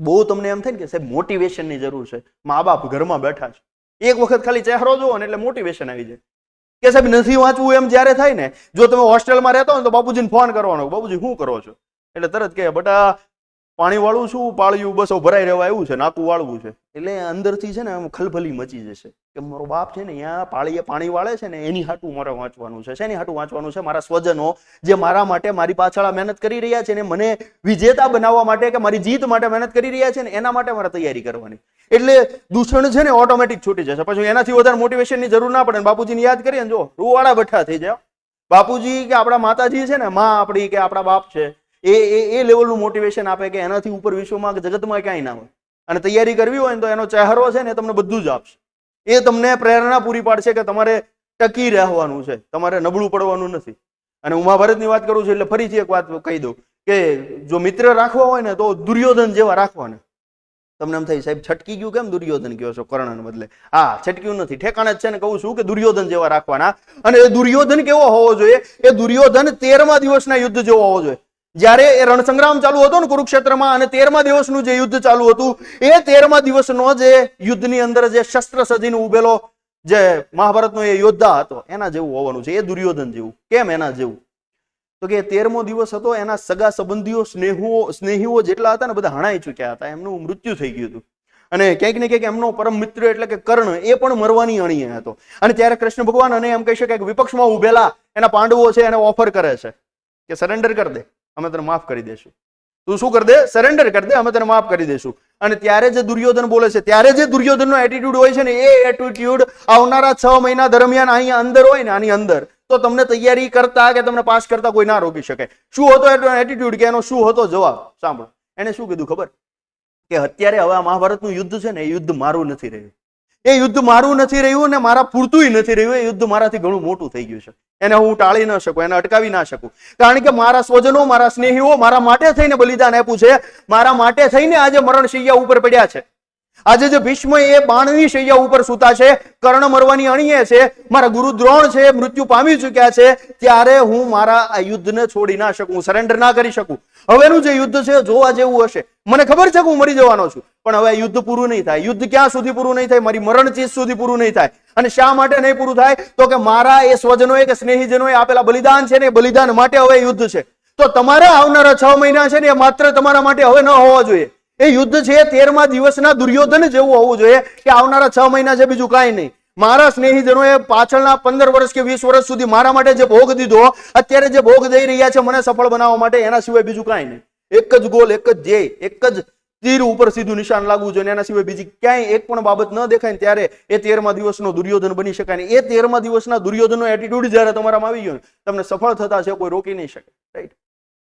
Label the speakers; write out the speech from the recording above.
Speaker 1: બહુ તમને એમ થાય ને કે સાહેબ મોટિવેશનની જરૂર છે. મા બાપ ઘરમાં બેઠા છે. એક વખત ખાલી ચહેરો જુઓ ને એટલે મોટિવેશન આવી જાય. કે સાહેબ, નથી વાંચવું એમ જ્યારે થાય ને, જો તમે હોસ્ટેલમાં રહેતા હોય ને તો બાપુજીને ફોન કરવાનો બાપુજી, શું કરો છો? એટલે તરત કે બટા પાણી શું પાળ્યું? બસો ભરાઈ રહેવા એવું છે નાકું વાળવું છે. એટલે અંદરથી છે ને આમ ખલભલી મચી જશે કે મારો બાપ છે ને અહીંયા પાળીએ પાણી વાળે છે ને એની હાટું મારે વાંચવાનું છે. શેની હાટું વાંચવાનું છે? મારા સ્વજનો જે મારા માટે મારી પાછળ મહેનત કરી રહ્યા છે ને મને વિજેતા બનાવવા માટે કે મારી જીત માટે મહેનત કરી રહ્યા છે ને એના માટે મારે તૈયારી કરવાની. એટલે દૂષણ છે ને ઓટોમેટિક છૂટી જશે. પછી એનાથી વધારે મોટિવેશનની જરૂર ના પડે બાપુજીને યાદ કરીએ ને જો રૂવાળા બેઠા થઈ જાય. બાપુજી કે આપણા માતાજી છે ને, માં આપણી કે આપણા બાપ છે એ એ એ લેવલનું મોટિવેશન આપે કે એનાથી ઉપર વિશ્વમાં જગતમાં ક્યાંય ના હોય. અને તૈયારી કરવી હોય ને તો એનો ચહેરો છે ને તમને બધું જ આપશે. એ તમને પ્રેરણા પૂરી પાડશે કે તમારે ટકી રહેવાનું છે. તમારે નબળું પડવાનું નથી. અને હું મહાભારતની વાત કરું છું એટલે ફરીથી એક વાત કહી દઉં કે જો મિત્ર રાખવા હોય ને તો દુર્યોધન જેવા રાખવાને. તમને એમ થાય, સાહેબ, છટકી ગયું કેમ દુર્યોધન કહો છો કર્ણને બદલે? હા, છટક્યું નથી. ઠેકાણે જ છે ને કહું છું કે દુર્યોધન જેવા રાખવાના. અને એ દુર્યોધન કેવો હોવો જોઈએ? એ દુર્યોધન તેરમા દિવસના યુદ્ધ જેવો હોવો જોઈએ. જ્યારે એ રણસંગ્રામ ચાલુ હતો ને કુરુક્ષેત્રમાં અને તેરમા દિવસનું જે યુદ્ધ ચાલુ હતું, એ તેરમા દિવસનો જે યુદ્ધની અંદર જે શસ્ત્ર સજીને ઉભેલો જે મહાભારતનો એ યોદ્ધા હતો, એના જેવું હોવાનું છે, એ દુર્યોધન જેવું. કેમ એના જેવું? તો કે તેરમો દિવસ હતો, એના સગા સંબંધીઓ, સ્નેહુઓ, સ્નેહીઓ જેટલા હતા ને બધા હણાઈ ચૂક્યા હતા, એમનું મૃત્યુ થઈ ગયું હતું. અને ક્યાંક ને ક્યાંક એમનો પરમ મિત્ર એટલે કે કર્ણ, એ પણ મરવાની અણીએ હતો. અને ત્યારે કૃષ્ણ ભગવાન અને એમ કહી શકાય કે વિપક્ષમાં ઉભેલા એના પાંડવો છે, એને ઓફર કરે છે કે સરેન્ડર કરી દે. અમે તને માફ કરી દેશું. તું શું કરી દે? સરેન્ડર કરી દે, અમે તને માફ કરી દેશું. અને ત્યારે જે દુર્યોધન બોલે છે, ત્યારે જે દુર્યોધનનો એટીટ્યુડ હોય છે ને, એ એટીટ્યુડ આવનારા છ મહિના દરમિયાન અહીંયા અંદર હોય ને, આની અંદર, તો તમને તૈયારી કરતા કે તમને પાસ કરતા કોઈ ના રોકી શકે. શું હતો એટીટ્યુડ કે એનો શું હતો જવાબ? સાંભળો. એને શું કીધું ખબર? કે અત્યારે હવે આ મહાભારતનું યુદ્ધ છે ને, એ યુદ્ધ મારું નથી રહ્યું. એ યુદ્ધ મારું નથી રહ્યું ને મારા પૂરતું નથી રહ્યું. એ યુદ્ધ મારાથી ઘણું મોટું થઈ ગયું છે. એને હું ટાળી ન શકું, એને અટકાવી ના શકું. કારણ કે મારા સ્વજનો, મારા સ્નેહીઓ મારા માટે થઈને બલિદાન આપ્યું છે. મારા માટે થઈને આજે મરણ શૈયા ઉપર પડ્યા છે. આજે જે ભીષ્મ એ બાણની શૈયા ઉપર સૂતા છે, કર્ણ મરવાની અણીએ છે, મારા ગુરુ દ્રોણ છે, મૃત્યુ પામી ચુક્યા છે, ત્યારે હું મારા આ યુદ્ધને છોડી ના શકું સરેન્ડર ના કરી શકું. હવેનું જે યુદ્ધ છે, જોવા જેવું હશે. મને ખબર છે કે હું મરી જવાનો છું, પણ હવે યુદ્ધ પૂરું નહીં થાય. યુદ્ધ ક્યાં સુધી પૂરું નહીં થાય? મારી મરણ ચીજ સુધી પૂરું નહીં થાય. અને શા માટે નહીં પૂરું થાય? તો કે મારા એ સ્વજનોએ કે સ્નેહીજનોએ આપેલા બલિદાન છે ને એ બલિદાન માટે હવે યુદ્ધ છે. તો તમારા આવનારા છ મહિના છે ને એ માત્ર તમારા માટે હવે ન હોવા જોઈએ. એ યુદ્ધ છે તેરમા દિવસના દુર્યોધન જેવું હોવું જોઈએ કે આવનારા છ મહિના છે, બીજું કાંઈ નહીં. મારા સ્નેહીજનોએ પાછળના પંદર વર્ષ કે વીસ વર્ષ સુધી મારા માટે જે ભોગ દીધો, અત્યારે જે ભોગ દઈ રહ્યા છે મને સફળ બનાવવા માટે, એના સિવાય બીજું કાંઈ નહીં. એક જ ગોલ, એક જ ધ્યેય, એક જ તીર ઉપર સીધું નિશાન લાગવું જોઈએ એના સિવાય બીજી ક્યાંય એક પણ બાબત ન દેખાય ને ત્યારે એ તેરમા દિવસનો દુર્યોધન બની શકાય ને એ તેરમા દિવસના દુર્યોધનનો એટીટ્યુડ જ્યારે તમારામાં આવી ગયો તમને સફળ થતા છે કોઈ રોકી નહીં શકે. રાઈટ